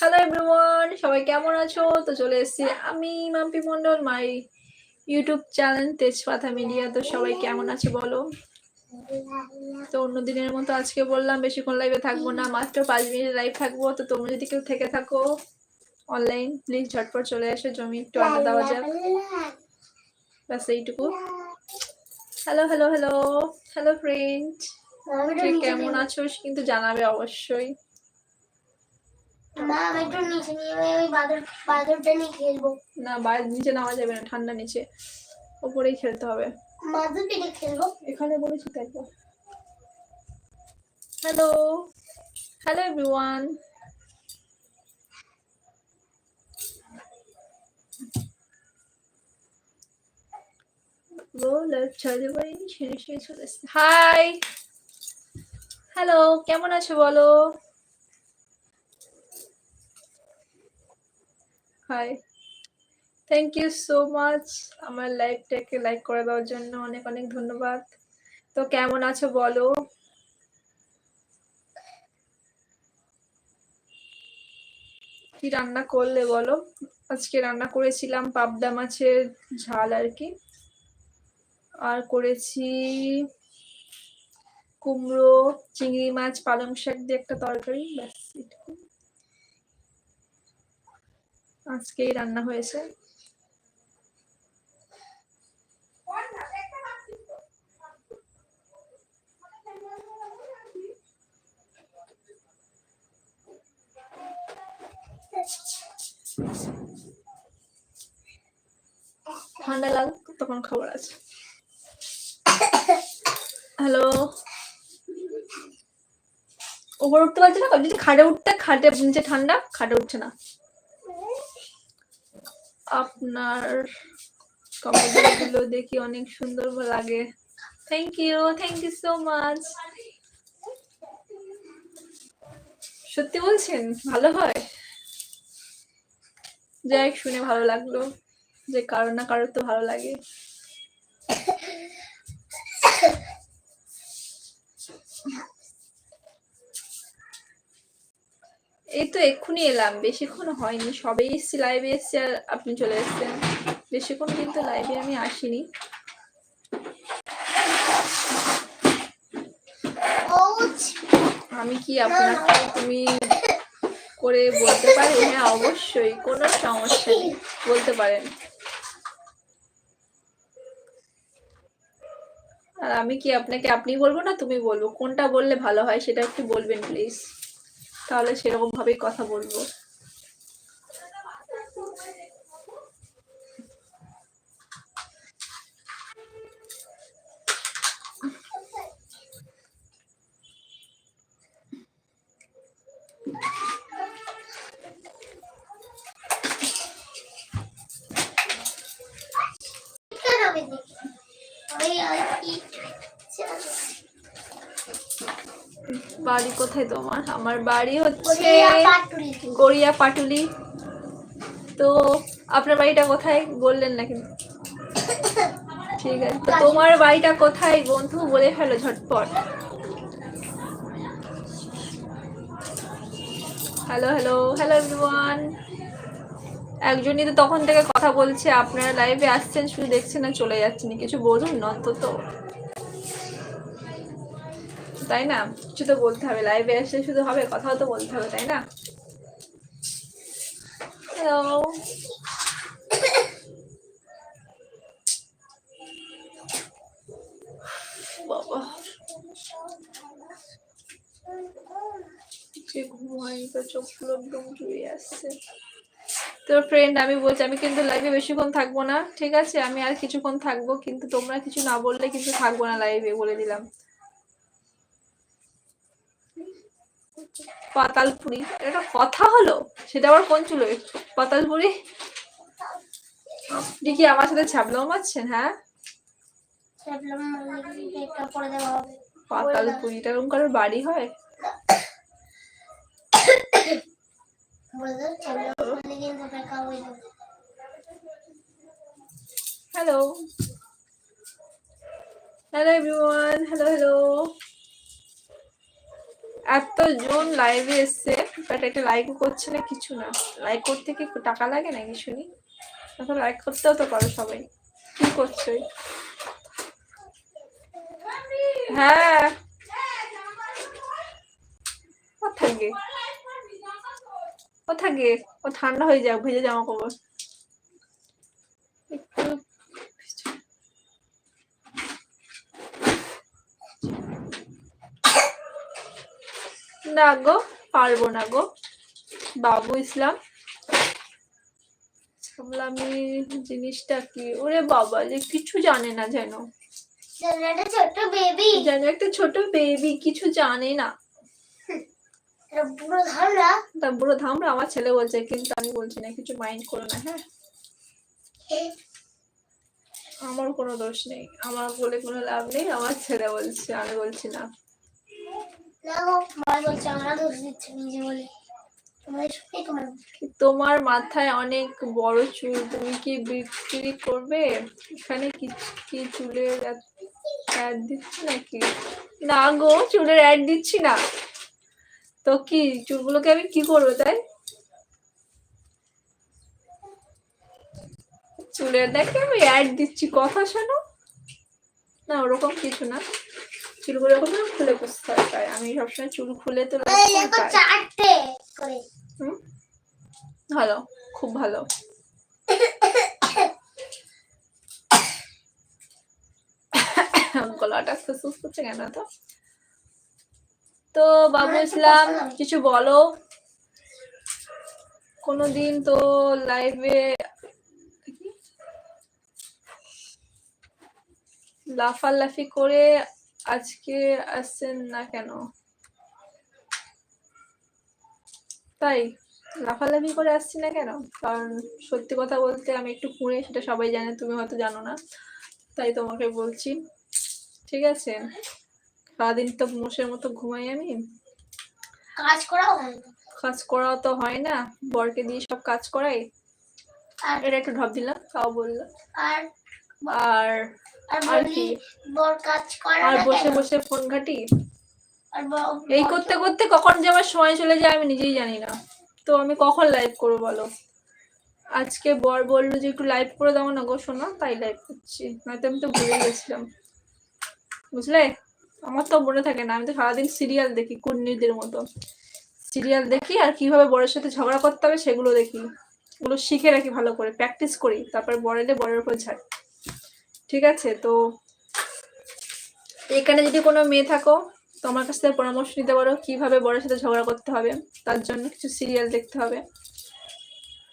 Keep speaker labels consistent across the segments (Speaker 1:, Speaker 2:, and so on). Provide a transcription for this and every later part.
Speaker 1: Hello everyone সবাই কেমন আছো? তো চলে এসেছি আমি Mampi Mondal my YouTube channel Tejpata media তো সবাই কেমন আছে বলো? তো অন্য দিনের মতো আজকে বললাম বেশিক্ষণ লাইভে থাকব না মাত্র পাঁচ মিনিট লাইভ থাকব। তো তোমরা যদি কেউ থেকে থাকো অনলাইন প্লিজ ঝটপট চলে এসে জমি একটু আড্ডা দেওয়া যাক। ব্যাস এইটুকু। Hello hello hello hello friend কেমন আছো? কিন্তু জানাবে অবশ্যই।
Speaker 2: মা আমি একটু নিচে নিয়ে ওই বাদর বাদরটা নিয়ে খেলব।
Speaker 1: না বাইরে নিচে নামা যাবে না ঠান্ডা নিচে। উপরেই খেলতে হবে।
Speaker 2: বাদরকে নিয়ে খেলব?
Speaker 1: এখানে বলেছি তো একবার hello hello everyone hi hello কেমন আছো বলো? Hi thank you so much আমার লাইভটাকে লাইক করে দেওয়ার জন্য অনেক অনেক ধন্যবাদ। তো কেমন আছো বলো? কি রান্না করলে বলো? আজকে রান্না করেছিলাম পাবদা মাছের ঝাল আর কি। আর করেছি কুমড়ো, চিংড়ি মাছ, পালং শাক দিয়ে একটা তরকারি, ব্যাস এটুকু আজকেই রান্না হয়েছে। ঠান্ডা লাগ তখন খবর আছে। হ্যালো? উপর উঠতে পারছে না যদি খাটে উঠতে, খাটে নিচে ঠান্ডা, খাটে উঠছে না। আপনার কমেন্টগুলো দেখি অনেক সুন্দর লাগে। Thank you thank you so much সত্যি বলছেন? ভালো হয়? যাই শুনে ভালো লাগল যে কারও না কারোর তো ভালো লাগে। এই তো এক্ষুনি এলাম বেশিক্ষণ হয়নি। সবে এসছি লাইভে এসছি আর আপনি চলে এসছেন। বেশিক্ষণ কিন্তু লাইভে আমি আসিনি। আমি কি আপনাকে তুমি করে বলতে পারি হ্যাঁ অবশ্যই কোনো সমস্যা নেই বলতে পারেন। আর আমি কি আপনাকে আপনি বলব না তুমি বলব? কোনটা বললে ভালো হয় সেটা একটু বলবেন প্লিজ তাহলে সেরকম ভাবেই কথা বলব। বাড়ি কোথায় তোমার? আমার বাড়ি হচ্ছে
Speaker 2: গড়িয়া পাটুলি
Speaker 1: তো আপনার বাড়িটা কোথায়? বললেন না কিন্তু ঠিক আছে। তো তোমার বাড়িটা কোথায় বন্ধু? বলে ফেলো ঝটপট। হ্যালো হ্যালো হ্যালো এভরিওয়ান একজনই তো তখন থেকে কথা বলছে। আপনারা লাইভে আসছেন শুধু দেখছেন না চলে যাচ্ছেন। কিছু বলুন না অন্তত। তাই না? কিছু তো বলতে হবে লাইভে আসলে শুধু হবে, কথাও তো বলতে হবে, তাই না? হ্যালো তো চোখগুলো একদম জুড়ে আসছে। তো ফ্রেন্ড আমি বলছি, আমি কিন্তু লাইভে বেশিক্ষণ থাকব না, ঠিক আছে? আমি আর কিছুক্ষণ থাকব, কিন্তু তোমরা কিছু না বললে কিন্তু থাকব না লাইভে বলে দিলাম। পাতালপুরি। এটা কথা হলো সেটা আবার কোন চুলো? পাতালপুরি? কি আমার সাথে ছাবলাও মারছেন হ্যাঁ?
Speaker 2: একটা
Speaker 1: পাতালপুরিটা এরকম কারোর বাড়ি হয়?
Speaker 2: হয়ে
Speaker 1: hello hello everyone hello hello এতজন লাইভে এসছে বাট এটা লাইক করছে না, কিছু না। লাইক করতে কি টাকা লাগে নাকি শুনি? এখন লাইক করতেও তো পারো সবাই। কি করছ? হ্যাঁ। ও থাকে ও থাকে ও ঠান্ডা হয়ে যাক, ভেজে জামা কাপড় একটু না গো? পারব না গো। বাবু ইসলাম। সামলামি জিনিসটা কি? ওরে বাবা যে কিছু জানে না যেন।
Speaker 2: একটা বেবি
Speaker 1: যেন একটা ছোট বেবি কিছু জানে না।
Speaker 2: ধারণা
Speaker 1: তা বুড়ো ধামরা আমার ছেলে বলছে কিন্তু আমি বলছি না কিছু মাইন্ড করো না হ্যাঁ? আমার কোনো দোষ নেই। আমার বলে কোনো লাভ নেই আমার ছেলে বলছে আমি বলছি না।
Speaker 2: তোমার
Speaker 1: মাথায় অনেক বড় চুল, তুমি কি বিক্রি করবে? এখানে কি কি চুলের অ্যাড দিচ্ছি নাকি? না গো, চুলের অ্যাড দিচ্ছি না। তো কি, চুলগুলোকে আমি কি করব তাই? চুলের দেখে আমি অ্যাড দিচ্ছি, কথা শোনো। না, ওরকম কিছু না। চুলগুলো এখন খুলে বসতে হয় তাই। আমি সবসময় চুল খুলে তো? ভালো খুব ভালো। গলাটা ফুসফুস করছে কেন তো? তো বাবু ইসলাম কিছু বলো। কোনোদিন তো লাইভে লাফালাফি করে আজকে আসছেন না কেন? তাই লাফালাফি করে আসছি না কেন? কারণ সত্যি কথা বলতে আমি একটু কুঁড়ে সেটা সবাই জানে তুমি হয়তো জানো না। তাই তোমাকে বলছি ঠিক আছে? সারাদিন তো মোষের মতো ঘুমাই আমি।
Speaker 2: কাজ করাও
Speaker 1: কাজ করাও তো হয় না। বরকে দিয়ে সব কাজ করাই। এটা একটু ঢপ দিলাম তাও বললাম।
Speaker 2: আর
Speaker 1: আর
Speaker 2: আর
Speaker 1: বসে? বসে ফোন ঘাটি? এই করতে করতে কখন যে আমার সময় চলে যায় আমি নিজেই জানি না। তো আমি কখন লাইভ করব বলো? আজকে বর বলল যে একটু লাইভ করে দাও না গো শোনো তাই লাইভ করছি। নয়তো আমি তো ভুলে গেছিলাম। বুঝলে? আমার তো মনে থাকে না আমি তো সারাদিন সিরিয়াল দেখি কুন্নিদের মতো। সিরিয়াল দেখি আর কীভাবে বরের সাথে ঝগড়া করতে হবে সেগুলো দেখি। ওগুলো শিখে রাখি ভালো করে প্র্যাকটিস করি তারপর বর এলে বরের উপর ঝাড় ঠিক আছে? তো এখানে যদি কোনো মেয়ে থাকো তো আমার কাছ থেকে পরামর্শ নিতে পারো কীভাবে বরের সাথে ঝগড়া করতে হবে। তার জন্য কিছু সিরিয়াল দেখতে হবে।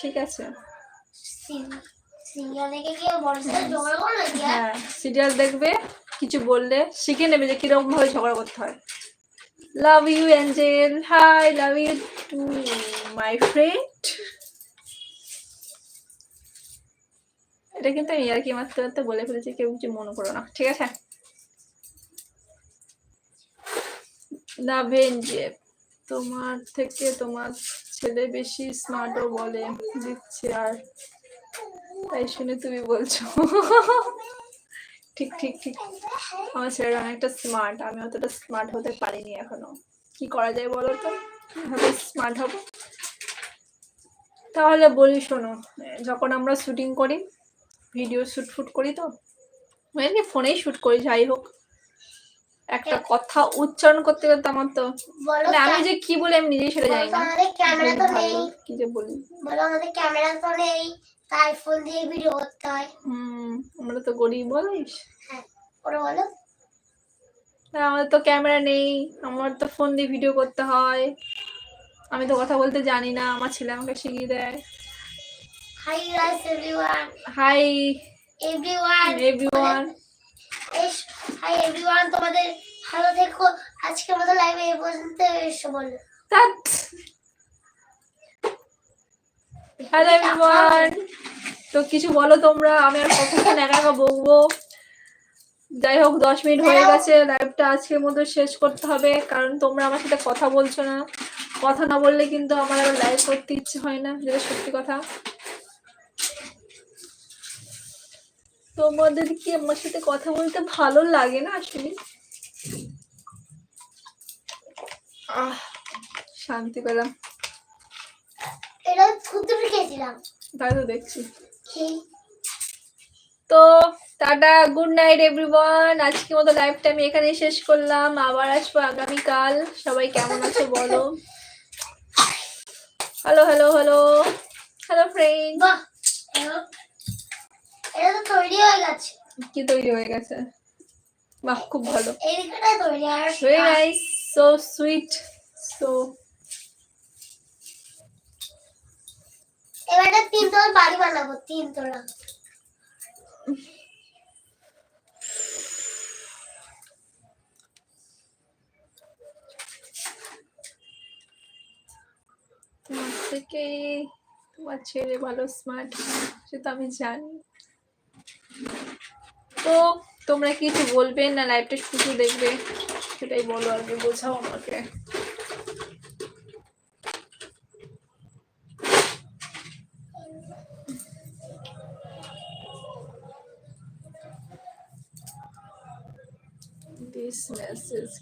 Speaker 1: ঠিক আছে?
Speaker 2: হ্যাঁ?
Speaker 1: হ্যাঁ সিরিয়াল দেখবে কিছু বললে শিখে নেবে যে কীরকম ভাবে ঝগড়া করতে হয়। Love you angel hi love you too my friend এটা কিন্তু আমি আর কি মারতে মারতে বলে ফেলেছি, কেউ কিছু মনে করো না। ঠিক আছে? না ভেঞ্জে তোমার থেকে তোমার ছেলে বেশি স্মার্টও বলে, দিচ্ছে আর। তাই শুনে তুমি বলছো। ঠিক ঠিক ঠিক। আমার ছেলেটা অনেকটা স্মার্ট আমি অতটা স্মার্ট হতে পারিনি এখনও। কি করা যায় বলো তো? কীভাবে স্মার্ট হব। তাহলে বলি শোনো, যখন আমরা শুটিং করি ভিডিও শ্যুট ফুট করি তো? এমনি ফোনেই শুট করি যাই হোক। একটা কথা উচ্চারণ করতে করতে আমার তো মানে আমি যে কি বলি আমি নিজেই সেটা জানি না।
Speaker 2: আমাদের ক্যামেরা তো নেই।
Speaker 1: কি যে বলি।
Speaker 2: বলো আমাদের ক্যামেরা তো নেই তাই ফোন দিয়ে ভিডিও করতে হয়।
Speaker 1: হুম আমরা তো গরিব বলিস?
Speaker 2: হ্যাঁ ওরা বলো।
Speaker 1: আমাদের তো ক্যামেরা নেই আমার তো ফোন দিয়ে ভিডিও করতে হয়। আমি তো কথা বলতে জানি না আমার ছেলে আমাকে শিখিয়ে দেয়।
Speaker 2: Hi guys everyone
Speaker 1: hi
Speaker 2: everyone
Speaker 1: everyone
Speaker 2: hi everyone তোমাদের ভালো থেকো। আজকের মতো লাইভে এই পর্যন্ত এসে
Speaker 1: দ্যাট হ্যালো এভরিওয়ান তো কিছু বলো তোমরা আমি আর কতক্ষণ একা একা বকবো যাই হোক দশ মিনিট হয়ে গেছে লাইভটা আজকের মতো শেষ করতে হবে কারণ তোমরা আমার সাথে কথা বলছো না। কথা না বললে কিন্তু আমার আবার লাইভ করতে ইচ্ছে হয় না যেটা সত্যি কথা। তোমাদের কি আমার সাথে কথা বলতে ভালো লাগে না আসলে? আহ শান্তি পেলাম।
Speaker 2: এটা খুদুর খেয়েছিলাম।
Speaker 1: তাই তো দেখছি। তো টাটা গুড নাইট এভরিওয়ান। আজকে মতো লাইভটা আমি এখানে শেষ করলাম। আবার আসব আগামীকাল। সবাই কেমন আছো বলো? Hello hello hello hello friend
Speaker 2: এটা তো তৈরি হয়ে গেছে।
Speaker 1: কি তৈরি হয়ে গেছে? বাহ খুব ভালো।
Speaker 2: এই দিকটা তৈরি আর
Speaker 1: very nice so sweet so
Speaker 2: এবার একটা তিনতলা বাড়ি বানাবো তিনতলা
Speaker 1: তোমার থেকে তোমার ছেলে ভালো স্মার্ট সেটা আমি জানি। তো তোমরা কিছু বলবে না লাইভটা শুধু দেখবে? সেটাই বলো আগে বোঝাও আমাকে। This message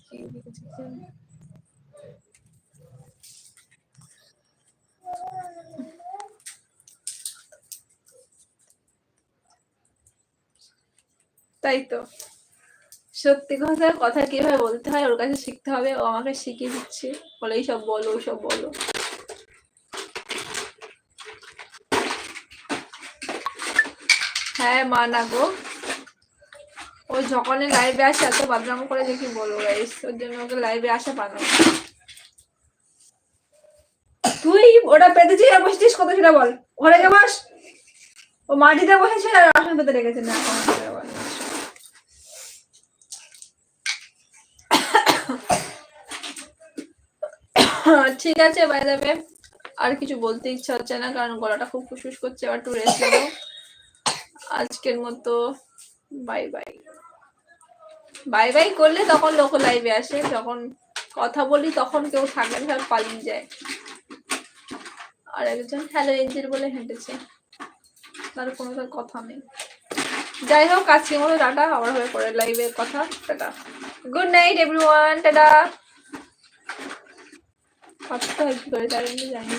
Speaker 1: তাই তো। সত্যি কথা কথা কীভাবে বলতে হয়, ওর কাছে শিখতে হবে। ও আমাকে শিখিয়ে দিচ্ছে। বলে, এইসব বলো, ওইসব বলো। হ্যাঁ মা না গো। ও যখন লাইভে আসে, এত বাদনাম করে কি বলব গাইস ওর জন্য ওকে লাইভে আসা পানো তুই ওটা পেতেছিস আর বসেছিস কত সেটা বল। ঘরে গিয়ে বস। ও মাটিতে বসেছে আর আসন পেতে রেখেছে না এখন সেটা বল না। ঠিক আছে বাই যাবে আর কিছু বলতে ইচ্ছা হচ্ছে না, কারণ গলাটা খুব ফুসফুস করছে আবার একটু রেস্ট নেব আজকের মতো বাই বাই বাই বাই করলে তখন লোক লাইভে আসে, যখন কথা বলি তখন কেউ থাকে সব পালিয়ে যায়। আর একজন হ্যালো এঞ্জেল বলে হেঁটেছে। তার কোনো তার কথা নেই। যাই হোক, আজকের মতো টাটা, আবার হয়ে পড়ে লাইভের কথা। Tata. Good night everyone tata. কথা কি করে জানি জানি